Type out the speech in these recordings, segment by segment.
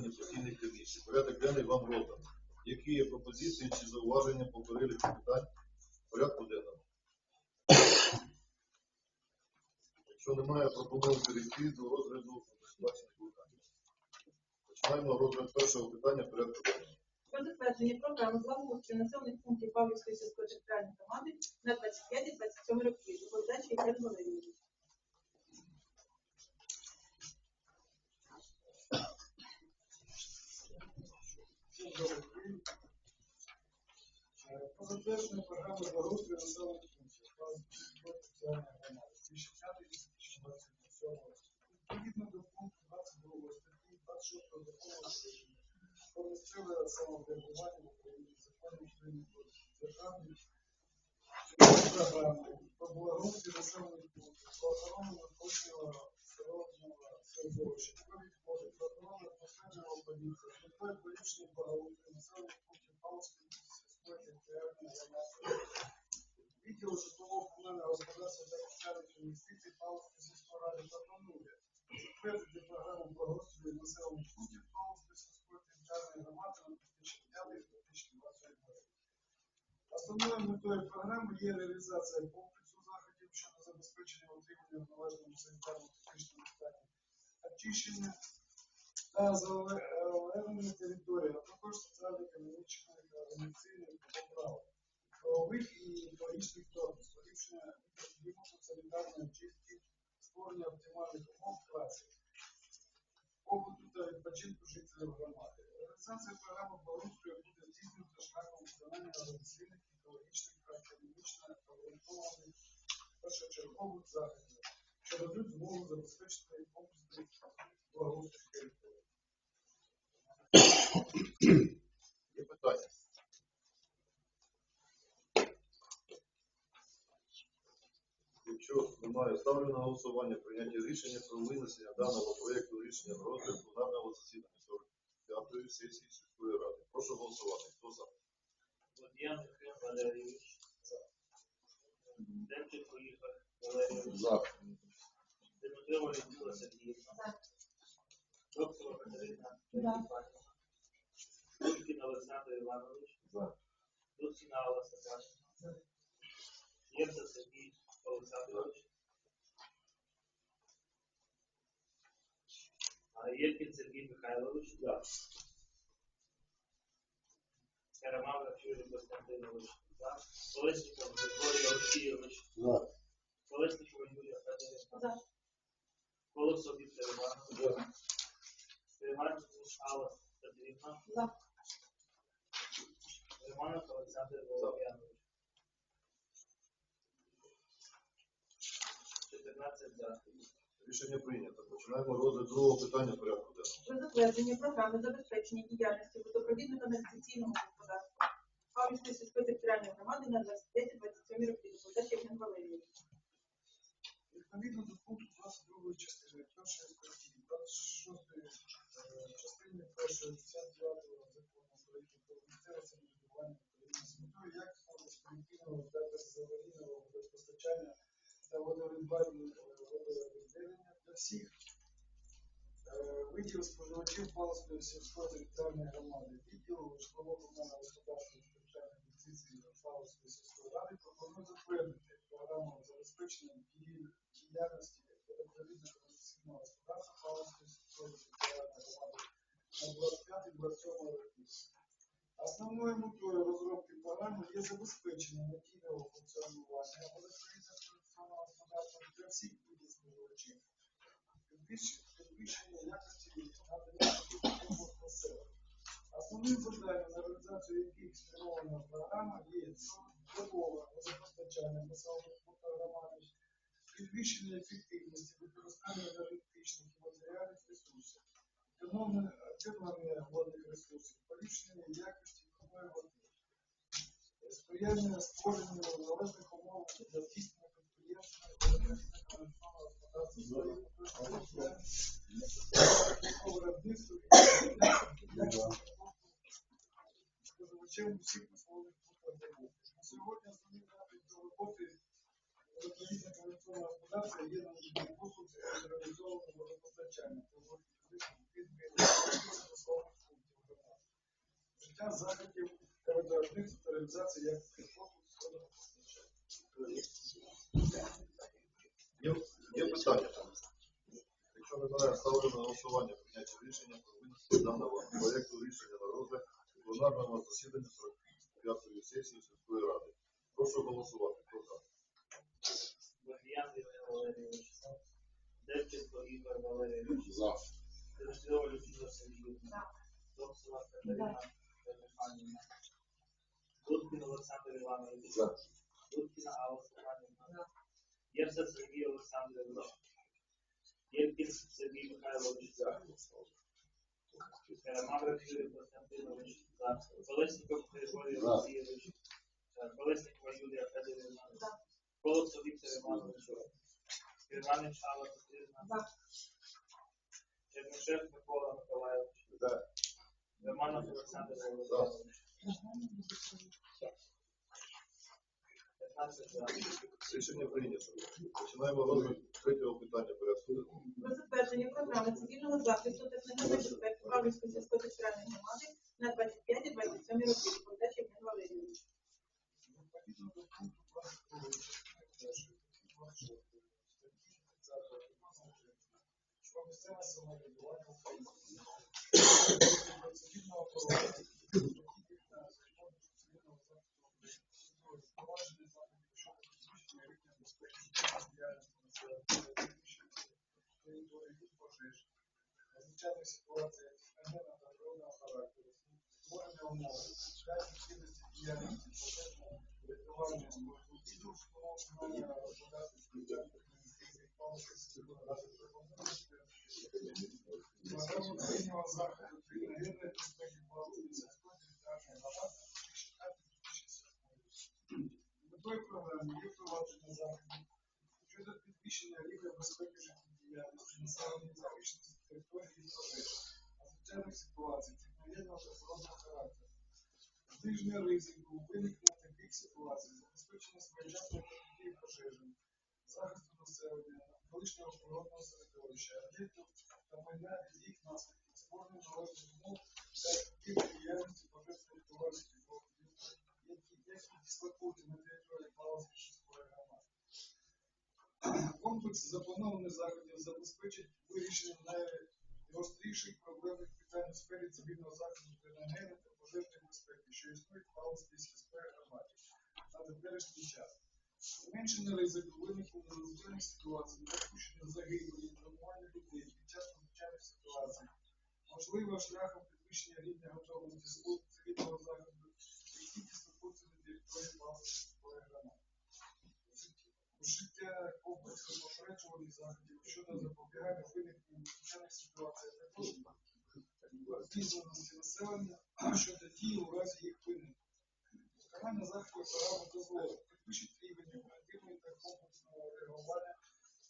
засіданні постійних комісій. Порядок денний вам розданий. Які є пропозиції чи зауваження по переліку питань порядку денному? Якщо немає, пропоную перейти до розгляду бачених питань. Починаємо розгляд першого питання порядку денного. Про затвердження програми благоустрою населених пунктів Павлівської сільської територіальної громади на 25-27 роки. Доповідач Євген Валерійович. Про затвердження програми благоустрою населених пунктів соціальної громади 2005-2027 року. Відповідно до пункту 22 статті 26 закону про місцеве самоврядування в Україні закону України про державні програми про благоустрій населених пунктів, про охорону навколишнього природного середовища, про відходи, про охорону атмосферного повітря, з поліпшення благоустрою населених пунктів Павловської сільської територіальної громади. Відділ житлового комунального господарства та соціальних інвестицій Павловської сільської ради пропонує затвердити програму благоустрою населених пунктів Павловської сільської територіальної громади на 2005-2021 роки. Основною метою програми є реалізація комплексу заходів щодо забезпечення утримання в належному санітарно-технічному стані, очищення та заелевлення території, а також соціально-економічних та організаційних поправок, правових і екологічних норм, поліпшення мікроклімату, санітарної очистки, створення оптимальних умов праці, побуту та відпочинку жителів громади. Реалізація програми благоустрою буде здійснювати шляхом виконання організаційних, екологічних та економічно орієнтованих першочергових заходів, що дадуть змогу забезпечити комплексний благоустрій території. Є питання? Якщо немає, ставлю на голосування прийняття рішення про винесення даного проєкту рішення на розгляд пленарного засідання 45-ї сесії сільської ради. Прошу голосувати. Хто за? Водіян Євген Валерійович. За. Демченко Ігор Валерійович. За. Дмитрова Людмила Сергіївна. За. Доктор Катерина За. Кулькін Олександр Іванович. За. Луцина Алла Степанівна. Євса Сергій Олександрович. А Євкін Сергій Михайлович. За. Карамав Юрій Костянтинович. За. Колесніков Григорій Олексійович. За. Колеснікова Юлія Федорівна. За. Колосов Віктор Іванович. Іванівич Алла Петрівна. За. Романов Олександр Володянович. 14 за. Рішення прийнято. Починаємо розгляд другого питання порядку денного. Про затвердження програми забезпечення діяльності водопровідно-каналізаційного господарства Павлівської сільської територіальної громади на 25-27 роки. Доповідач Євген Валерійович. Відповідно до пункту 22 частини першої статті 26 е, частини першої 59 закону України про місцеве самоврядування України з метою як якісного безперебійного та безаварійного водопостачання та водовідведення для всіх е, видів споживачів Павловської сільської територіальної громади, відділу житлового комунального господарства і територіальної інвестиції Павловської сільської ради пропонує затвердити програму забезпечення діяльності водопровідно-каналізаційного господарства Павловської сільської територіальної громади на 25-27 роки. Основною метою розробки програми є забезпечення надійного функціонування водопровідно-каналізаційного господарства для всіх видів споживачів, підвищення якості послуг населенню. Основним завданням на реалізацію яких спрямована програма є добове водопостачання населених громади, підвищення ефективності використання енергетичних і матеріальних ресурсів, економлення водних ресурсів, поліпшення якості питної води, сприяння створенню належних умов для здійснення споживачем усіх населених пунктів громади. На сьогодні основні напрямки роботи водопровідно каналізаційного господарства є надання послуг з централізованого водопостачання, проводить вжиття заходів виробництва та як послуг водопостачання. Є, питання? Якщо немає, ставлю на голосування прийняття рішення про винесення даного проєкту рішення на розгляд пленарного засідання 45-ї сесії сільської ради. Прошу голосувати. Хто за? Богдан Євген Валерійович. Демченко Ігор Валерійович. За. Дмитрова Людмила Сергіївна. Добсова Катерина Михайлівна. Дудкін Олександр Іванович. За. Дудкіна Алла Степанівна. Євса Сергій Олександрович. Євкін Сергій Михайлович. Маврик Юрій Константинович. За. Колесніков Григорій. Олексійович. Колесникова Юлія Федорівна. Колосов Віктор Іванович. Іванич Алла Петрівна. Чернишев Микола Миколайович. Романов Олександр Володимирович. 15 за. Рішення прийнято. Починаємо розгляд третього питання порядку. Про затвердження програми цивільного захисту та книжної безпеки сільської територіальної громади на 25-27 роки. Доповідач Євген Валерійович. Відповідно до пункту 22 частини першої статті 26 статті 30 відносно що місцеве самоврядування України цивільного охорони доходів та закону цивільного захисту створення умов для ефективності діяльності пожежного рятування відео встановлення організації спеціальних інвестицій, паличних сільської ради пропонується програму цивільного заходу при енергетичній безпеки Павловської сільської територіальної громади 2015-2017. Метою програми є впровадження заходів щодо підвищення рівня безпеки життєдіяльності населення і захищеності території від пожеж, надзвичайних ситуацій, зниження ризику, виникнення таких ситуацій, забезпечення своєчасної протидії пожежам, захисту населення, навколишнього природного середовища, об'єктів та майна від їх наслідків, створення належних умов та ефективної діяльності пожежної товариства, які дислокуються на території Павловської громади. Комплекс запланованих заходів забезпечить вирішення найгостріших проблемних питань у цивільного захисту енергетики та пожежної безпеки, що існують в Павловській сільської громаді на теперішній час. Зменшення ризику виникнення надзвичайних ситуацій, допущення загибелі, травмування людей під час надзвичайних ситуацій, можливо шляхом підвищення рівня готовності служб цивільного заходу, які дислокуються на території сільської громади вжиття комплексу попереджувальних заходів щодо запобігання виникнення надзвичайних ситуацій, також обізнаності населення щодо дії у разі їх виникнення. Виконання заходів програми дозволить підвищити рівень оперативної та комплексного реагування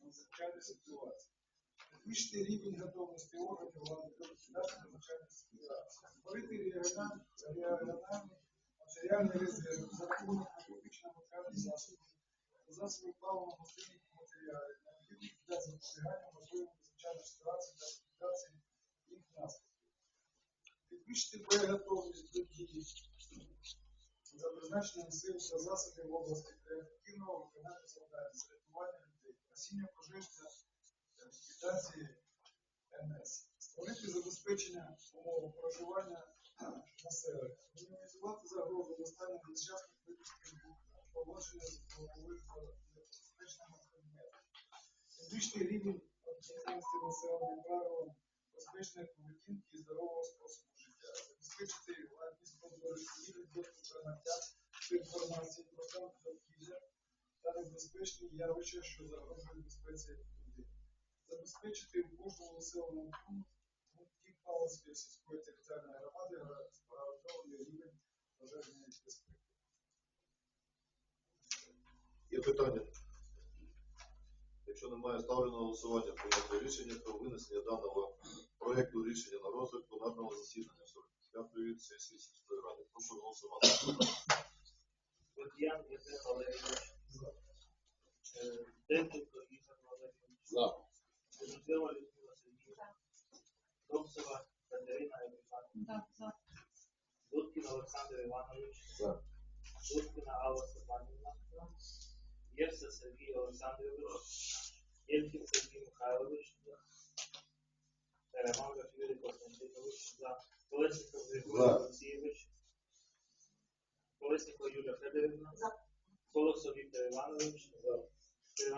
на надзвичайні ситуації, підвищити рівень готовності органів влади до ліквідації надзвичайних ситуацій, створити регіональні матеріальні резерви за рахунок накопичення матеріальних засобів засобів паливно-мастильних матеріалів, необхідних для запобігання можливих надзвичайних ситуацій та ліквідації їх наслідків. Підвищити боєготовність до дії за призначенням сил та засобів в області для виконання завдань з рятування людей, гасіння пожеж та ліквідації МС. Створити забезпечення умов проживання населення, мінімізувати загрозу настанням нещасних випусків поводження з вогневих безпечними предметами. Підвищити рівень населення правилам безпечної поведінки і здорового способу життя. Забезпечити гладкість прозорості рівень доступу до надання інформації про стан довкілля та явища, що загрожують безпеці людей. Забезпечити в кожному населеному пункті Павловської сільської територіальної громади гарантований рівень пожежної безпеки. Є питання? Якщо немає, ставлю голосування прийняття рішення про винесення даного проєкту рішення на розгляд пленарного засідання 45-ї сесії сільської ради. Прошу голосувати. Богдан Євген Демченко Ігор Валерійович. За. Дмитрова Людмила Сергіївна. Добсова Катерина Іванівна. Дудкін Трибун Олександр Іванович. За. Шуткіна Алла Степанівна. Євса Сергій Олександрович. Єльків Сергій Михайлович. Романов Юрій Константинович. За. Колесников Григорій. Колосов Віктор Іванович. За.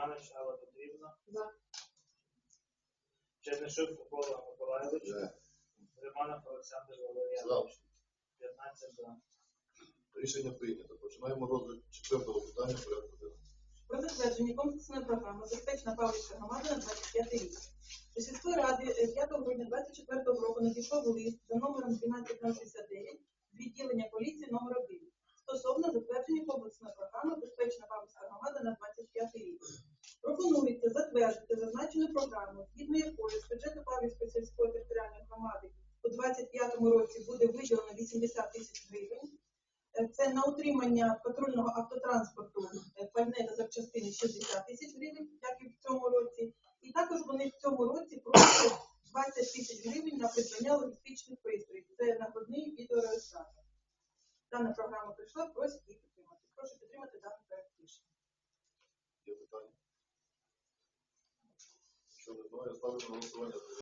Іванович Алла Петрівна. За. Чернишов Микола Миколайович. За. Романов Олександр Валерійович. 15 за. Рішення прийнято. Починаємо розгляд четвертого питання порядку денного. Про затвердження комплексної програми «Безпечна Павлівська громада» на 25 рік. До сільської ради е, 5 грудня 24 року надійшов лист за номером 12069 відділення поліції номер 1 стосовно затвердження комплексної програми «Безпечна Павлівська громада» на 25 рік. Пропонується затвердити зазначену програму, згідно якої з бюджету Павлівської сільської територіальної громади у 25 році буде виділено 80 тисяч гривень. Е, Це на утримання патрульного автотранспорту е, пальне та запчастини 60 тисяч гривень,